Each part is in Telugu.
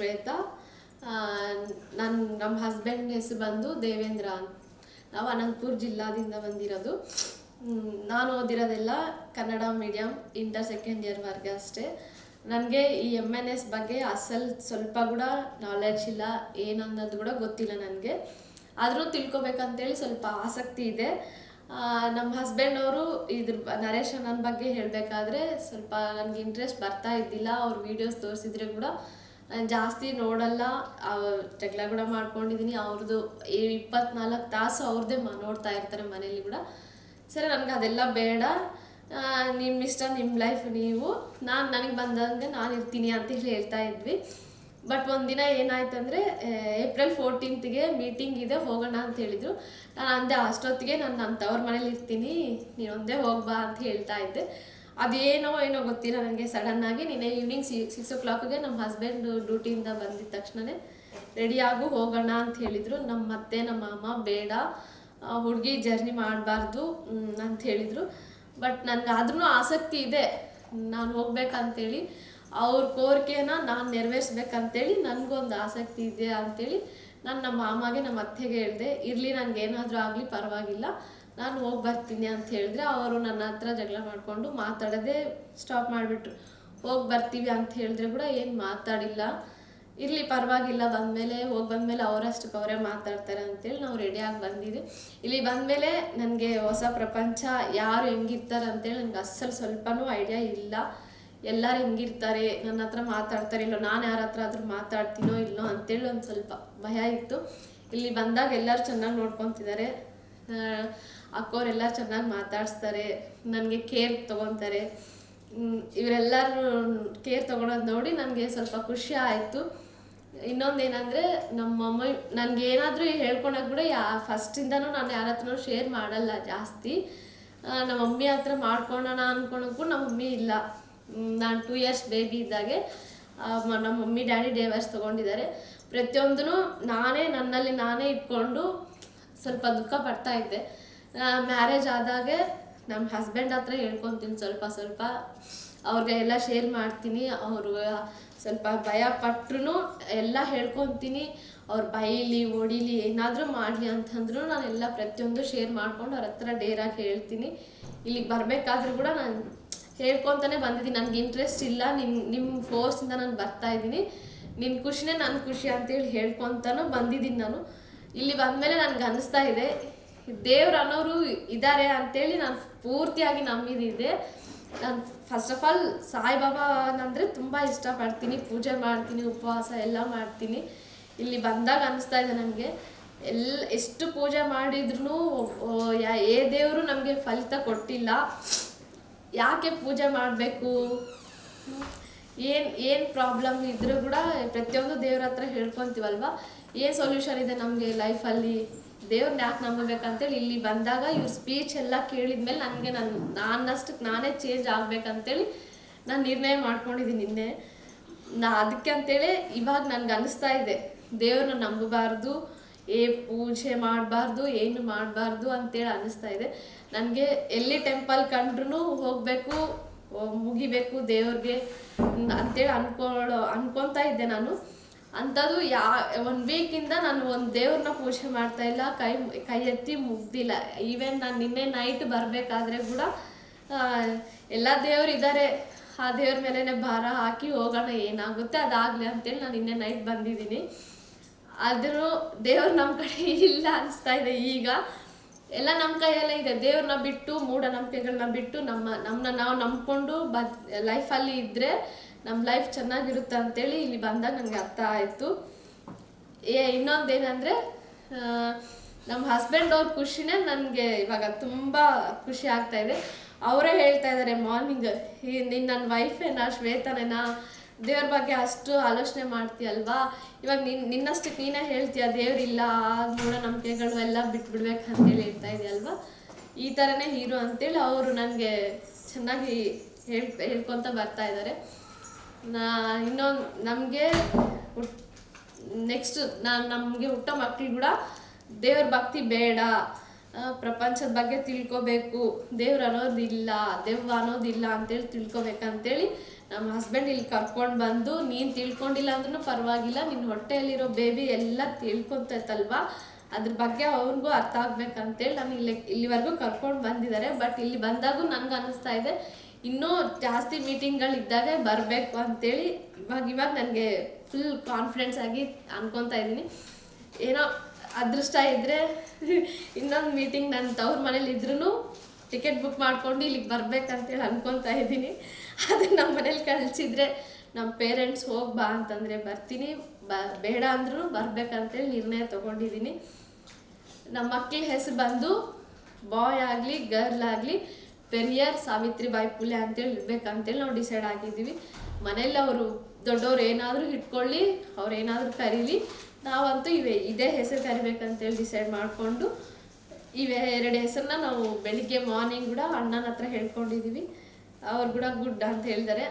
ಶ್ವೇತಾ ನನ್ನ ನಮ್ಮ ಹಸ್ಬೆಂಡ್ ಹೆಸರು ಬಂದು ದೇವೇಂದ್ರ ಅಂತ. ನಾವು ಅನಂತಪುರ ಜಿಲ್ಲಾದಿಂದ ಬಂದಿರೋದು. ನಾನು ಓದಿರೋದೆಲ್ಲ ಕನ್ನಡ ಮೀಡಿಯಂ ಇಂಟರ್ ಸೆಕೆಂಡ್ ಇಯರ್ವರೆಗೆ ಅಷ್ಟೇ. ನನಗೆ ಈ ಎಂ ಎನ್ ಎಸ್ ಬಗ್ಗೆ ಅಸಲ್ ಸ್ವಲ್ಪ ಕೂಡ ನಾಲೆಡ್ಜ್ ಇಲ್ಲ, ಏನನ್ನೋದು ಕೂಡ ಗೊತ್ತಿಲ್ಲ ನನಗೆ. ಆದರೂ ತಿಳ್ಕೊಬೇಕಂತೇಳಿ ಸ್ವಲ್ಪ ಆಸಕ್ತಿ ಇದೆ. ನಮ್ಮ ಹಸ್ಬೆಂಡ್ ಅವರು ಇದ್ರ ನರೇಶ್ ನನ್ನ ಬಗ್ಗೆ ಹೇಳಬೇಕಾದ್ರೆ ಸ್ವಲ್ಪ ನನಗೆ ಇಂಟ್ರೆಸ್ಟ್ ಬರ್ತಾ ಇದ್ದಿಲ್ಲ. ಅವ್ರ ವೀಡಿಯೋಸ್ ತೋರಿಸಿದ್ರೆ ಕೂಡ ನಾನ್ ಜಾಸ್ತಿ ನೋಡಲ್ಲ ಜಗಳ ಕೂಡ ಮಾಡ್ಕೊಂಡಿದ್ದೀನಿ ಅವ್ರದ್ದು ಇಪ್ಪತ್ನಾಲ್ಕು ತಾಸು ಅವ್ರದ್ದೇ ನೋಡ್ತಾ ಇರ್ತಾರೆ ಮನೇಲಿ ಕೂಡ. ಸರಿ, ನನಗೆ ಅದೆಲ್ಲ ಬೇಡ. ನಿಮ್ಮ ಇಷ್ಟ ನಿಮ್ಮ ಲೈಫ್ ನೀವು. ನಾನು, ನನಗೆ ಬಂದಂಗೆ ನಾನು ಇರ್ತೀನಿ ಅಂತ ಹೇಳಿ ಹೇಳ್ತಾ ಇದ್ವಿ. ಬಟ್ ಒಂದಿನ ಏನಾಯ್ತಂದರೆ ಏಪ್ರಿಲ್ ಫೋರ್ಟೀನ್ತ್ಗೆ ಮೀಟಿಂಗ್ ಇದೆ, ಹೋಗೋಣ ಅಂತ ಹೇಳಿದರು. ನಾನು ಅಂದೆ, ಅಷ್ಟೊತ್ತಿಗೆ ನಾನು ನನ್ನ ತವ್ರ ಮನೇಲಿ ಇರ್ತೀನಿ. ನೀನು ಒಂದೇ ಹೋಗ್ಬಾ ಅಂತ ಹೇಳ್ತಾ ಇದ್ದೆ. ಅದೇನೋ ಏನೋ ಗೊತ್ತಿಲ್ಲ ನನಗೆ ಸಡನ್ನಾಗಿ ನಿನ್ನೆ ಈವ್ನಿಂಗ್ ಸಿ ಸಿಕ್ಸ್ ಓ ಕ್ಲಾಕ್ಗೆ ನಮ್ಮ ಹಸ್ಬೆಂಡ್ ಡ್ಯೂಟಿಯಿಂದ ಬಂದಿದ ತಕ್ಷಣವೇ ರೆಡಿಯಾಗು ಹೋಗೋಣ ಅಂತ ಹೇಳಿದರು. ನಮ್ಮ ಅತ್ತೆ, ನಮ್ಮ ಅಮ್ಮ ಬೇಡ ಹುಡುಗಿ ಜರ್ನಿ ಮಾಡಬಾರ್ದು ಅಂತ ಹೇಳಿದರು. ಬಟ್ ನನಗೆ ಆದ್ರೂ ಆಸಕ್ತಿ ಇದೆ. ನಾನು ಹೋಗ್ಬೇಕಂತೇಳಿ, ಅವ್ರ ಕೋರಿಕೆನ ನಾನು ನೆರವೇರಿಸ್ಬೇಕಂತೇಳಿ ನನಗೊಂದು ಆಸಕ್ತಿ ಇದೆ ಅಂತೇಳಿ ನಾನು ನಮ್ಮ ಮಾಮಗೆ, ನಮ್ಮ ಅತ್ತೆಗೆ ಹೇಳಿದೆ, ಇರಲಿ ನನಗೇನಾದರೂ ಆಗಲಿ, ಪರವಾಗಿಲ್ಲ. ನಾನು ಹೋಗಿ ಬರ್ತೀನಿ ಅಂತ ಹೇಳಿದ್ರೆ ಅವರು ನನ್ನ ಹತ್ರ ಜಗಳ ಮಾಡಿಕೊಂಡು ಮಾತಾಡೋದೇ ಸ್ಟಾಪ್ ಮಾಡಿಬಿಟ್ರು. ಹೋಗಿ ಬರ್ತೀವಿ ಅಂತ ಹೇಳಿದ್ರೆ ಕೂಡ ಏನು ಮಾತಾಡಿಲ್ಲ. ಇರಲಿ ಪರವಾಗಿಲ್ಲ, ಬಂದಮೇಲೆ ಹೋಗಿ ಬಂದಮೇಲೆ ಅವರಷ್ಟಕ್ಕೆ ಅವರೇ ಮಾತಾಡ್ತಾರೆ ಅಂತೇಳಿ ನಾವು ರೆಡಿಯಾಗಿ ಬಂದಿದ್ವಿ. ಇಲ್ಲಿ ಬಂದಮೇಲೆ ನನಗೆ ಹೊಸ ಪ್ರಪಂಚ, ಯಾರು ಹೆಂಗಿರ್ತಾರೆ ಅಂತೇಳಿ ನನಗೆ ಅಸಲು ಸ್ವಲ್ಪನೂ ಐಡಿಯಾ ಇಲ್ಲ. ಎಲ್ಲರೂ ಹೆಂಗಿರ್ತಾರೆ, ನನ್ನ ಹತ್ರ ಮಾತಾಡ್ತಾರೆ ಇಲ್ಲೋ, ನಾನು ಯಾರ ಹತ್ರ ಆದರೂ ಮಾತಾಡ್ತೀನೋ ಇಲ್ಲೋ ಅಂತೇಳಿ ಒಂದು ಸ್ವಲ್ಪ ಭಯ ಇತ್ತು. ಇಲ್ಲಿ ಬಂದಾಗ ಎಲ್ಲರೂ ಚೆನ್ನಾಗಿ ನೋಡ್ಕೊತಿದ್ದಾರೆ. ಅಕ್ಕೋರೆಲ್ಲ ಚೆನ್ನಾಗಿ ಮಾತಾಡಿಸ್ತಾರೆ, ನನಗೆ ಕೇರ್ ತೊಗೊತಾರೆ. ಇವರೆಲ್ಲರೂ ಕೇರ್ ತೊಗೊಳೋದು ನೋಡಿ ನನಗೆ ಸ್ವಲ್ಪ ಖುಷಿ ಆಯಿತು. ಇನ್ನೊಂದೇನಂದರೆ ನಮ್ಮ ಮಮ್ಮಿ ನನಗೆ ಏನಾದರೂ ಹೇಳ್ಕೊಳಕ್ ಕೂಡ ಯಾ ಫಸ್ಟಿಂದನೂ ನಾನು ಯಾರ ಹತ್ರನೂ ಶೇರ್ ಮಾಡಲ್ಲ ಜಾಸ್ತಿ. ನಮ್ಮ ಮಮ್ಮಿ ಹತ್ರ ಮಾಡ್ಕೊಳೋಣ ಅಂದ್ಕೊಳಕ್ಕೂ ನಮ್ಮ ಮಮ್ಮಿ ಇಲ್ಲ. ನಾನು ಟೂ ಇಯರ್ಸ್ ಬೇಬಿ ಇದ್ದಾಗೆ ನಮ್ಮ ಮಮ್ಮಿ ಡ್ಯಾಡಿ ಡೇವರ್ಸ್ ತೊಗೊಂಡಿದ್ದಾರೆ. ಪ್ರತಿಯೊಂದೂ ನಾನೇ ನನ್ನಲ್ಲಿ ನಾನೇ ಇಟ್ಕೊಂಡು ಸ್ವಲ್ಪ ದುಃಖ ಪಡ್ತಾ ಇದ್ದೆ. ಮ್ಯಾರೇಜ್ ಆದಾಗೆ ನಮ್ಮ ಹಸ್ಬೆಂಡ್ ಹತ್ರ ಹೇಳ್ಕೊತೀನಿ, ಸ್ವಲ್ಪ ಸ್ವಲ್ಪ. ಅವ್ರಿಗೆ ಎಲ್ಲ ಶೇರ್ ಮಾಡ್ತೀನಿ, ಅವರು ಸ್ವಲ್ಪ ಭಯ ಪಟ್ರು ಎಲ್ಲ ಹೇಳ್ಕೊತೀನಿ. ಅವ್ರು ಬೈಲಿ, ಓಡಿಲಿ, ಏನಾದರೂ ಮಾಡಲಿ ನಾನು ಎಲ್ಲ ಪ್ರತಿಯೊಂದು ಶೇರ್ ಮಾಡ್ಕೊಂಡು ಅವ್ರ ಹತ್ರ ಡೇರಾಗಿ ಹೇಳ್ತೀನಿ. ಇಲ್ಲಿಗೆ ಬರಬೇಕಾದ್ರೂ ಕೂಡ ನಾನು ಹೇಳ್ಕೊತಾನೆ ಬಂದಿದ್ದೀನಿ. ನನಗೆ ಇಂಟ್ರೆಸ್ಟ್ ಇಲ್ಲ ನಿಮ್ಮ ನಿಮ್ಮ ಫೋರ್ಸಿಂದ ನಾನು ಬರ್ತಾ ಇದ್ದೀನಿ. ನಿನ್ನ ಖುಷಿನೇ ನನ್ನ ಖುಷಿ ಅಂತೇಳಿ ಹೇಳ್ಕೊತಾನೂ ಬಂದಿದ್ದೀನಿ ನಾನು. ಇಲ್ಲಿ ಬಂದಮೇಲೆ ನನ್ಗೆ ಅನಿಸ್ತಾ ಇದೆ, ದೇವ್ರು ಅನ್ನೋರು ಇದ್ದಾರೆ ಅಂತೇಳಿ ನಾನು ಪೂರ್ತಿಯಾಗಿ ನಂಬಿದಿದ್ದೆ ನಾನು ಫಸ್ಟ್ ಆಫ್ ಆಲ್ ಸಾಯಿಬಾಬಾನಂದರೆ ತುಂಬ ಇಷ್ಟಪಡ್ತೀನಿ, ಪೂಜೆ ಮಾಡ್ತೀನಿ, ಉಪವಾಸ ಎಲ್ಲ ಮಾಡ್ತೀನಿ. ಇಲ್ಲಿ ಬಂದಾಗ ಅನಿಸ್ತಾ ಇದೆ ನನಗೆ, ಎಲ್ಲ ಎಷ್ಟು ಪೂಜೆ ಮಾಡಿದ್ರು ಏ ದೇವರು ನಮಗೆ ಫಲಿತ ಕೊಟ್ಟಿಲ್ಲ. ಯಾಕೆ ಪೂಜೆ ಮಾಡಬೇಕು? ಏನು ಏನು ಪ್ರಾಬ್ಲಮ್ ಇದ್ರೂ ಕೂಡ ಪ್ರತಿಯೊಂದು ದೇವ್ರ ಹತ್ರ ಹೇಳ್ಕೊಂತೀವಲ್ವಾ? ಏನು ಸೊಲ್ಯೂಷನ್ ಇದೆ ನಮಗೆ ಲೈಫಲ್ಲಿ ದೇವ್ರನ್ನ ಯಾಕೆ ನಂಬಬೇಕಂತೇಳಿ ಇಲ್ಲಿ ಬಂದಾಗ ಇವ್ರ ಸ್ಪೀಚ್ ಎಲ್ಲ ಕೇಳಿದ್ಮೇಲೆ ನನಗೆ ನನ್ನ ನಾನಷ್ಟಕ್ಕೆ ನಾನೇ ಚೇಂಜ್ ಆಗ್ಬೇಕಂತೇಳಿ ನಾನು ನಿರ್ಣಯ ಮಾಡ್ಕೊಂಡಿದ್ದೀನಿ ನಿನ್ನೆ. ನಾ ಅದಕ್ಕೆ ಅಂತೇಳಿ ಇವಾಗ ನನ್ಗೆ ಅನಿಸ್ತಾ ಇದೆ. ದೇವ್ರನ್ನ ನಂಬಬಾರ್ದು, ಏ ಪೂಜೆ ಮಾಡಬಾರ್ದು, ಏನು ಮಾಡಬಾರ್ದು ಅಂತೇಳಿ ಅನಿಸ್ತಾ ಇದೆ. ನನಗೆ ಎಲ್ಲಿ ಟೆಂಪಲ್ ಕಂಡ್ರೂ ಹೋಗಬೇಕು ಮುಗಿಬೇಕು ದೇವ್ರಿಗೆ ಅಂತೇಳಿ ಅನ್ಕೊಳ್ಳೋ ಅನ್ಕೊತಾ ಇದ್ದೆ ನಾನು. ಅಂಥದ್ದು ಯಾ ಒಂದು ವೀಕಿಂದ ನಾನು ಒಂದು ದೇವ್ರನ್ನ ಪೂಜೆ ಮಾಡ್ತಾ ಇಲ್ಲ. ಕೈ ಕೈ ಎತ್ತಿ ಮುಗ್ದಿಲ್ಲ. ಈವೆನ್ ನಾನು ನಿನ್ನೆ ನೈಟ್ ಬರಬೇಕಾದ್ರೆ ಕೂಡ ಎಲ್ಲ ದೇವ್ರು ಇದ್ದಾರೆ ಆ ದೇವ್ರ ಮೇಲೇ ಭಾರ ಹಾಕಿ ಹೋಗೋಣ, ಏನಾಗುತ್ತೆ ಅದಾಗಲಿ ಅಂತೇಳಿ ನಾನು ನಿನ್ನೆ ನೈಟ್ ಬಂದಿದ್ದೀನಿ. ಆದರೂ ದೇವ್ರು ನಮ್ಮ ಕಡೆ ಇಲ್ಲ ಅನಿಸ್ತಾ ಇದೆ ಈಗ. ಎಲ್ಲ ನಮ್ಮ ಕೈಯಲ್ಲೇ ಇದೆ. ದೇವ್ರನ್ನ ಬಿಟ್ಟು ಮೂಢನಂಬಿಕೆಗಳನ್ನ ಬಿಟ್ಟು ನಮ್ಮ ನಮ್ಮನ್ನ ನಾವು ನಂಬ್ಕೊಂಡು ಬದ್ ಲೈಫಲ್ಲಿ ಇದ್ದರೆ ನಮ್ಮ ಲೈಫ್ ಚೆನ್ನಾಗಿರುತ್ತೆ ಅಂತೇಳಿ ಇಲ್ಲಿ ಬಂದಾಗ ನನಗೆ ಅರ್ಥ ಆಯಿತು. ಏ, ಇನ್ನೊಂದೇನೆಂದರೆ ನಮ್ಮ ಹಸ್ಬೆಂಡ್ ಅವ್ರ ಖುಷಿನೇ ನನಗೆ ಇವಾಗ ತುಂಬ ಖುಷಿ ಆಗ್ತಾ ಇದೆ. ಅವರೇ ಹೇಳ್ತಾ ಇದ್ದಾರೆ ಮಾರ್ನಿಂಗ್ ಈ ನಿನ್ನ ನನ್ನ ವೈಫೇನಾ ಶ್ವೇತನೇನಾ? ದೇವ್ರ ಬಗ್ಗೆ ಅಷ್ಟು ಆಲೋಚನೆ ಮಾಡ್ತೀಯಲ್ವಾ ಇವಾಗ ನಿನ್ ನಿನ್ನಷ್ಟಕ್ಕೆ ನೀನೇ ಹೇಳ್ತೀಯ ದೇವ್ರಿಲ್ಲ ಮೂಢನಂಬಿಕೆಗಳು ಎಲ್ಲ ಬಿಟ್ಬಿಡ್ಬೇಕಂತೇಳಿ ಹೇಳ್ತಾ ಇದೆಯಲ್ವಾ ಈ ಥರನೇ ಹೀರೋ ಅಂತೇಳಿ ಅವರು ನನಗೆ ಚೆನ್ನಾಗಿ ಹೇಳ್, ಹೇಳ್ಕೊತ ಬರ್ತಾ ಇದ್ದಾರೆ ನಾ ಇನ್ನೊಂದು, ನಮಗೆ ನೆಕ್ಸ್ಟ್ ನಾನು ನಮಗೆ ಹುಟ್ಟೋ ಮಕ್ಳು ಕೂಡ ದೇವ್ರ ಭಕ್ತಿ ಬೇಡ. ಪ್ರಪಂಚದ ಬಗ್ಗೆ ತಿಳ್ಕೊಬೇಕು. ದೇವ್ರು ಅನ್ನೋದಿಲ್ಲ ದೆವ್ವ ಅನ್ನೋದಿಲ್ಲ ಅಂತೇಳಿ ತಿಳ್ಕೊಬೇಕಂತೇಳಿ ನಮ್ಮ ಹಸ್ಬೆಂಡ್ ಇಲ್ಲಿ ಕರ್ಕೊಂಡು ಬಂದು, ನೀನು ತಿಳ್ಕೊಂಡಿಲ್ಲ ಅಂದ್ರೂ ಪರವಾಗಿಲ್ಲ ನಿನ್ನ ಹೊಟ್ಟೆಯಲ್ಲಿರೋ ಬೇಬಿ ಎಲ್ಲ ತಿಳ್ಕೊತೈತಲ್ವಾ? ಅದ್ರ ಬಗ್ಗೆ ಅವ್ರಿಗೂ ಅರ್ಥ ಆಗ್ಬೇಕಂತೇಳಿ ನಾನು ಇಲ್ಲಿ, ಇಲ್ಲಿವರೆಗೂ ಕರ್ಕೊಂಡು ಬಂದಿದ್ದಾರೆ. ಬಟ್ ಇಲ್ಲಿ ಬಂದಾಗೂ ನನಗೆ ಅನ್ನಿಸ್ತಾ ಇದೆ, ಇನ್ನೂ ಜಾಸ್ತಿ ಮೀಟಿಂಗ್ಗಳಿದ್ದಾಗ ಬರಬೇಕು ಅಂತೇಳಿ ಇವಾಗ ಇವಾಗ ನನಗೆ ಫುಲ್ ಕಾನ್ಫಿಡೆನ್ಸ್ ಆಗಿ ಅನ್ಕೊತಾ ಇದ್ದೀನಿ. ಏನೋ ಅದೃಷ್ಟ ಇದ್ದರೆ ಇನ್ನೊಂದು ಮೀಟಿಂಗ್ ನನ್ನ ತವ್ರ ಮನೇಲಿ ಇದ್ರೂ ಟಿಕೆಟ್ ಬುಕ್ ಮಾಡ್ಕೊಂಡು ಇಲ್ಲಿಗೆ ಬರ್ಬೇಕಂತೇಳಿ ಅನ್ಕೊತಾ ಇದ್ದೀನಿ. ಅದು ನಮ್ಮ ಮನೇಲಿ ಕಳಿಸಿದ್ರೆ ನಮ್ಮ ಪೇರೆಂಟ್ಸ್ ಹೋಗಿ ಬಾ ಅಂತಂದರೆ ಬರ್ತೀನಿ. ಬ, ಬೇಡ ಅಂದ್ರೂ ಬರ್ಬೇಕಂತೇಳಿ ನಿರ್ಣಯ ತೊಗೊಂಡಿದ್ದೀನಿ. ನಮ್ಮ ಮಕ್ಕಳ ಹೆಸರು ಬಂದು ಬಾಯ್ ಆಗಲಿ, ಗರ್ಲ್ ಆಗಲಿ, ಪೆರಿಯರ್ ಸಾವಿತ್ರಿಬಾಯಿ ಪುಲೆ ಅಂತೇಳಿ ಇರ್ಬೇಕಂತೇಳಿ ನಾವು ಡಿಸೈಡ್ ಆಗಿದ್ದೀವಿ. ಮನೇಲಿ ಅವರು ದೊಡ್ಡವ್ರು ಏನಾದರೂ ಇಟ್ಕೊಳ್ಳಿ, ಅವ್ರು ಏನಾದರೂ ಕರೀಲಿ. ನಾವಂತೂ ಇವೆ, ಇದೇ ಹೆಸರು ಕರಿಬೇಕಂತೇಳಿ ಡಿಸೈಡ್ ಮಾಡಿಕೊಂಡು ಇವೆ ಎರಡು ಹೆಸರನ್ನ ನಾವು ಬೆಳಿಗ್ಗೆ ಮಾರ್ನಿಂಗ್ ಕೂಡ ಅಣ್ಣನ ಹತ್ರ ಹೇಳ್ಕೊಂಡಿದ್ದೀವಿ ಅವ್ರು ಕೂಡ ಗುಡ್ ಅಂತ ಹೇಳ್ತಾರೆ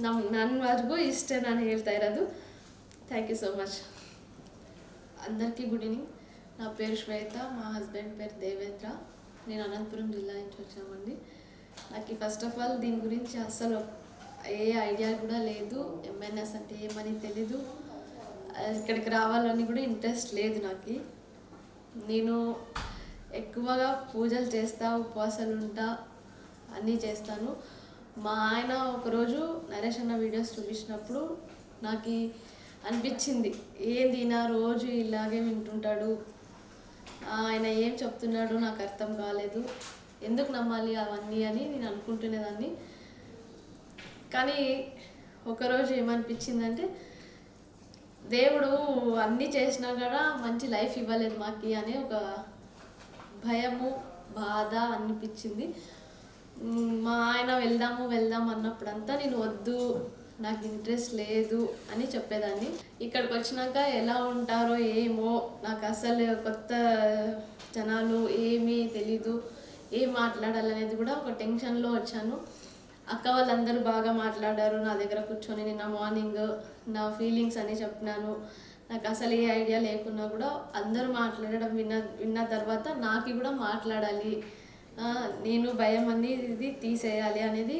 ನಮ್ಮ ನನ್ನವರೆಗೂ ಇಷ್ಟೇ ನಾನು ಹೇಳ್ತಾ ఇరోదు థ్యాంక్ యూ సో మచ్ అందరికీ గుడ్ ఈవినింగ్ నా పేరు శ్వేత మా హస్బెండ్ పేరు దేవేంద్ర నేను అనంతపురం జిల్లా నుంచి వచ్చామండి నాకు ఫస్ట్ ఆఫ్ ఆల్ దీని గురించి అస్సలు ఏ ఐడియా కూడా లేదు ఎంఎన్ఎస్ అంటే ఏమని తెలీదు ఇక్కడికి రావాలని కూడా ఇంట్రెస్ట్ లేదు నాకు నేను ఎక్కువగా పూజలు చేస్తా ఉపవాసాలు ఉంటా అన్నీ చేస్తాను. మా ఆయన ఒకరోజు నరేష్ అన్న వీడియోస్ చూపించినప్పుడు నాకు అనిపించింది ఏంది నా రోజు ఇలాగే వింటుంటాడు? ఆయన ఏం చెప్తున్నాడో నాకు అర్థం కాలేదు. ఎందుకు నమ్మాలి అవన్నీ అని నేను అనుకుంటునేదాన్ని కానీ ఒకరోజు ఏమనిపించిందంటే దేవుడు అన్నీ చేసినా కూడా మంచి లైఫ్ ఇవ్వలేదు మాకి అనే ఒక భయము బాధ అనిపించింది. మా ఆయన వెళ్దాము వెళ్దాం అన్నప్పుడంతా నేను వద్దు నాకు ఇంట్రెస్ట్ లేదు అని చెప్పేదాన్ని. ఇక్కడికి వచ్చినాక ఎలా ఉంటారో ఏమో నాకు అసలు కొత్త జనాలు ఏమీ తెలీదు ఏం మాట్లాడాలనేది కూడా ఒక టెన్షన్లో వచ్చాను. అక్క వాళ్ళందరూ బాగా మాట్లాడారు నా దగ్గర కూర్చొని నిన్న మార్నింగ్ నా ఫీలింగ్స్ అని చెప్పినాను. నాకు అసలు ఏ ఐడియా లేకున్నా కూడా అందరూ మాట్లాడడం విన్న విన్న తర్వాత నాకు కూడా మాట్లాడాలి. నేను భయం అనేది తీసేయాలి అనేది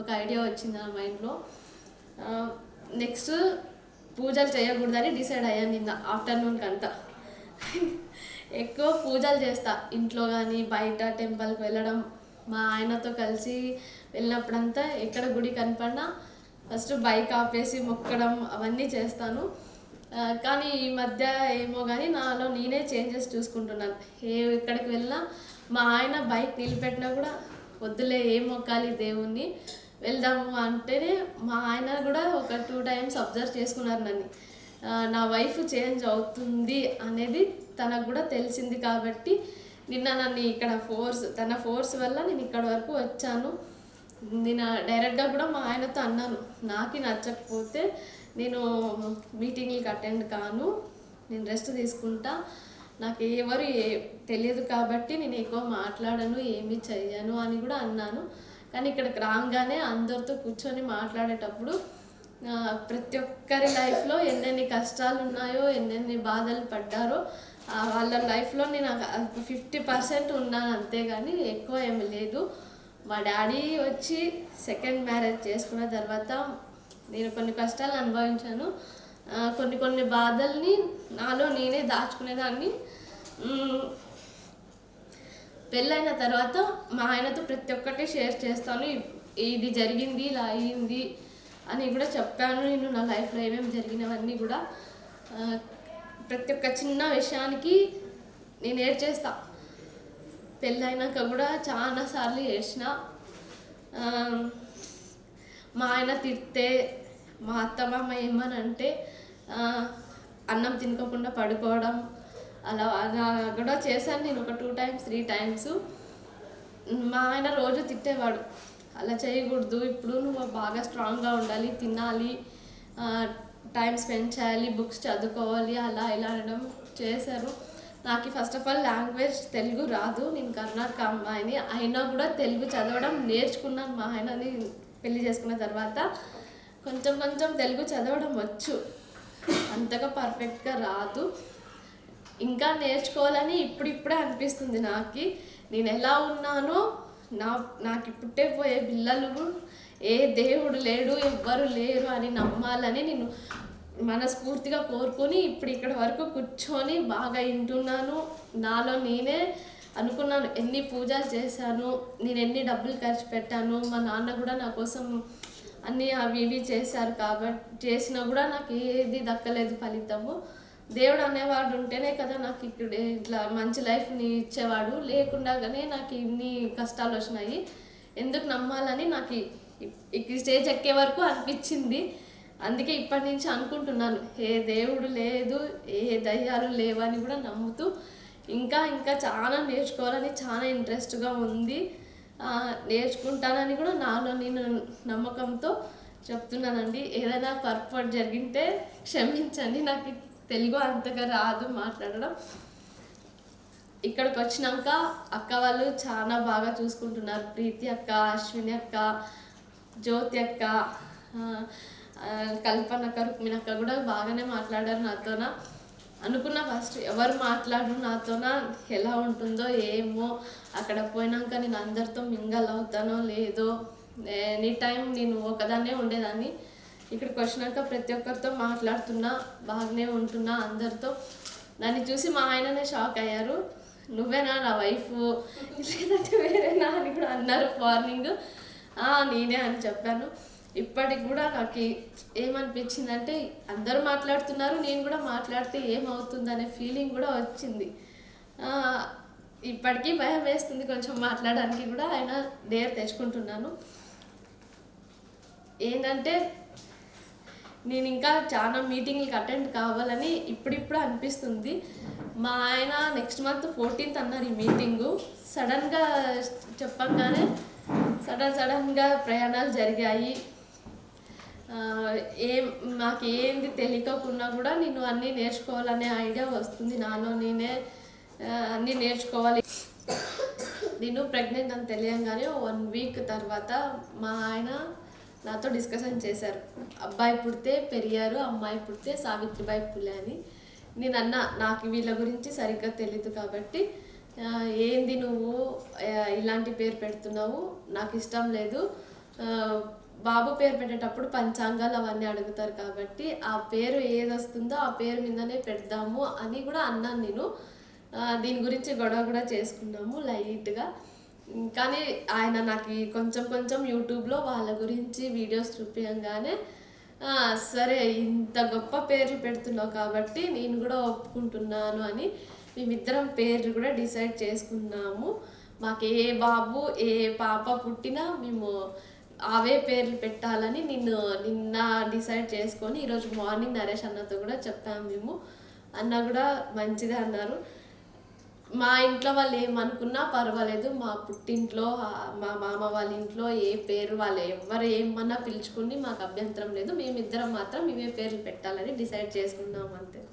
ఒక ఐడియా వచ్చింది నా మైండ్లో. నెక్స్ట్ పూజలు చేయకూడదని డిసైడ్ అయ్యాను నిన్న ఆఫ్టర్నూన్ కంతా ఎక్కువ పూజలు చేస్తా. ఇంట్లో కానీ బయట టెంపుల్కి వెళ్ళడం మా ఆయనతో కలిసి వెళ్ళినప్పుడంతా ఎక్కడ గుడి కనపడినా ఫస్ట్ బైక్ ఆపేసి మొక్కడం అవన్నీ చేస్తాను. కానీ ఈ మధ్య ఏమో కానీ నాలో నేనే చేంజెస్ చూసుకుంటున్నాను. ఏ ఎక్కడికి వెళ్ళినా మా ఆయన బైక్ నిలబెట్టినా కూడా వద్దులే ఏం మొక్కాలి దేవుణ్ణి వెళ్దాము అంటేనే మా ఆయన కూడా ఒక టూ టైమ్స్ అబ్జర్వ్ చేసుకున్నారు నన్ను. నా వైఫ్ చేంజ్ అవుతుంది అనేది తనకు కూడా తెలిసింది కాబట్టి నిన్న నన్ను ఇక్కడ ఫోర్స్ తన ఫోర్స్ వల్ల నేను ఇక్కడ వరకు వచ్చాను. నేను డైరెక్ట్గా కూడా మా ఆయనతో అన్నాను నాకు నచ్చకపోతే నేను మీటింగ్లకు అటెండ్ కాను. నేను రెస్ట్ తీసుకుంటా. నాకు ఎవరు ఏ తెలియదు కాబట్టి నేను ఎక్కువ మాట్లాడను ఏమి చెయ్యను అని కూడా అన్నాను. కానీ ఇక్కడికి రాగానే అందరితో కూర్చొని మాట్లాడేటప్పుడు ప్రతి ఒక్కరి లైఫ్లో ఎన్నెన్ని కష్టాలు ఉన్నాయో ఎన్నెన్ని బాధలు పడ్డారో వాళ్ళ లైఫ్లో నేను ఫిఫ్టీ పర్సెంట్ ఉన్నాను అంతేగాని ఎక్కువ ఏమి లేదు. మా డాడీ వచ్చి సెకండ్ మ్యారేజ్ చేసుకున్న తర్వాత నేను కొన్ని కష్టాలు అనుభవించాను. కొన్ని కొన్ని బాధల్ని నాలో నేనే దాచుకునేదాన్ని. పెళ్ళైన తర్వాత మా ఆయనతో ప్రతి ఒక్కటి షేర్ చేస్తాను. ఇది జరిగింది ఇలా అయ్యింది అని కూడా చెప్పాను. నేను నా లైఫ్లో ఏమేమి జరిగినవన్నీ కూడా. ప్రతి ఒక్క చిన్న విషయానికి నేను ఏడ్చేస్తా. పెళ్ళైనాక కూడా చాలా సార్లు చేసిన మా ఆయన తిడితే మా అత్త మామ ఏమని అంటే అన్నం తినకోకుండా పడుకోవడం అలా అలా కూడా చేశాను నేను ఒక టూ టైమ్స్ త్రీ టైమ్స్ మా ఆయన రోజు తిట్టేవాడు. అలా చేయకూడదు ఇప్పుడు నువ్వు బాగా స్ట్రాంగ్గా ఉండాలి తినాలి టైం స్పెండ్ చేయాలి బుక్స్ చదువుకోవాలి అలా ఇలా అనడం చేశారు. నాకు first of all language Telugu రాదు. నేను కర్ణాటక అమ్మాయిని. అయినా కూడా తెలుగు చదవడం నేర్చుకున్నాను మా ఆయనని. పెళ్ళి చేసుకున్న తర్వాత కొంచెం కొంచెం తెలుగు చదవడం వచ్చు. అంతగా పర్ఫెక్ట్గా రాదు. ఇంకా నేర్చుకోవాలని ఇప్పుడిప్పుడే అనిపిస్తుంది నాకు. నేను ఎలా ఉన్నానో నా నాకు పుట్టే పోయే పిల్లలు ఏ దేవుడు లేడు ఎవ్వరు లేరు అని నమ్మాలని నేను మనస్ఫూర్తిగా కోరుకొని ఇప్పుడు ఇక్కడ వరకు కూర్చొని బాగా వింటున్నాను. నాలో నేనే అనుకున్నాను ఎన్ని పూజలు చేశాను నేను ఎన్ని డబ్బులు ఖర్చు పెట్టాను మా నాన్న కూడా నా కోసం అన్నీ అవి ఇవి చేశారు కాబట్టి చేసినా కూడా నాకు ఏది దక్కలేదు ఫలితము. దేవుడు అనేవాడు ఉంటేనే కదా నాకు ఇక్కడ ఇట్లా మంచి లైఫ్ని ఇచ్చేవాడు. లేకుండానే నాకు ఇన్ని కష్టాలు వచ్చినాయి. ఎందుకు నమ్మాలని నాకు ఈ- ఈ స్టేజ్ ఎక్కే వరకు అనిపించింది. అందుకే ఇప్పటి నుంచి అనుకుంటున్నాను ఏ దేవుడు లేదు ఏ దయ్యాలు లేవని కూడా నమ్ముతూ ఇంకా ఇంకా చాలా నేర్చుకోవాలని చాలా ఇంట్రెస్ట్గా ఉంది. నేర్చుకుంటానని కూడా నాలో నేను నమ్మకంతో చెప్తున్నానండి. ఏదైనా పొరపాటు జరిగింటే క్షమించండి. నాకు తెలుగు అంతగా రాదు మాట్లాడడం. ఇక్కడికి వచ్చినాక అక్క వాళ్ళు చాలా బాగా చూసుకుంటున్నారు. ప్రీతి అక్క అశ్విని అక్క జ్యోతి అక్క కల్పన అక్క రుక్మిణి అక్క కూడా బాగానే మాట్లాడారు నాతోన. అనుకున్న ఫస్ట్ ఎవరు మాట్లాడరు నాతోన ఎలా ఉంటుందో ఏమో. అక్కడ పోయినాక నేను అందరితో మింగల్ అవుతానో లేదో ఎనీ టైం నేను ఒకదాన్నే ఉండేదాన్ని. ఇక్కడికి వచ్చినాక ప్రతి ఒక్కరితో మాట్లాడుతున్నా బాగానే ఉంటున్నా అందరితో. నన్ను చూసి మా ఆయననే షాక్ అయ్యారు. నువ్వేనా నా వైఫ్ లేదంటే వేరేనా అని కూడా అన్నారు మార్నింగ్ నేనే అని చెప్పాను. ఇప్పటికి కూడా నాకు ఏమనిపించింది అంటే అందరూ మాట్లాడుతున్నారు నేను కూడా మాట్లాడితే ఏమవుతుంది అనే ఫీలింగ్ కూడా వచ్చింది. ఇప్పటికీ భయం వేస్తుంది కొంచెం మాట్లాడడానికి కూడా ఆయన డేర్ తెచ్చుకుంటున్నాను. ఏంటంటే నేను ఇంకా చాలా మీటింగ్లకు అటెండ్ కావాలని ఇప్పుడిప్పుడు అనిపిస్తుంది. మా ఆయన నెక్స్ట్ మంత్ ఫోర్టీన్త్ అన్నారు ఈ మీటింగు సడన్గా చెప్పంగానే సడన్ సడన్గా ప్రయాణాలు జరిగాయి. ఏం నాకు ఏంది తెలియకుండా కూడా నేను అన్నీ నేర్చుకోవాలనే ఐడియా వస్తుంది. నాలో నేనే అన్నీ నేర్చుకోవాలి. నేను ప్రెగ్నెంట్ అని తెలియంగానే వన్ వీక్ తర్వాత మా ఆయన నాతో డిస్కషన్ చేశారు. అబ్బాయి పుడితే పెరిగారు అమ్మాయి పుడితే సావిత్రిబాయి పులే అని. నేను అన్న నాకు వీళ్ళ గురించి సరిగ్గా తెలియదు కాబట్టి ఏంది నువ్వు ఇలాంటి పేరు పెడుతున్నావు నాకు ఇష్టం లేదు. బాబు పేరు పెట్టేటప్పుడు పంచాంగాలు అవన్నీ అడుగుతారు కాబట్టి ఆ పేరు ఏది వస్తుందో ఆ పేరు మీదనే పెడదాము అని కూడా అన్నాను నేను. దీని గురించి గొడవ కూడా చేసుకున్నాము లైట్గా. కానీ ఆయన నాకు కొంచెం కొంచెం యూట్యూబ్లో వాళ్ళ గురించి వీడియోస్ చూపించగానే సరే ఇంత గొప్ప పేర్లు పెడుతున్నావు కాబట్టి నేను కూడా ఒప్పుకుంటున్నాను అని మేమిద్దరం పేర్లు కూడా డిసైడ్ చేసుకున్నాము. మాకు ఏ బాబు ఏ పాప పుట్టినా మేము అవే పేర్లు పెట్టాలని నిన్ను నిన్న డిసైడ్ చేసుకొని ఈరోజు మార్నింగ్ నరేష్ అన్నతో కూడా చెప్పాము మేము. అన్న కూడా మంచిదే అన్నారు. మా ఇంట్లో వాళ్ళు ఏమనుకున్నా పర్వాలేదు. మా పుట్టింట్లో మా మామ వాళ్ళ ఇంట్లో ఏ పేరు వాళ్ళు ఎవరు ఏమన్నా పిలుచుకుని మాకు అభ్యంతరం లేదు. మేమిద్దరం మాత్రం ఇవే పేర్లు పెట్టాలని డిసైడ్ చేసుకున్నాం అంతే.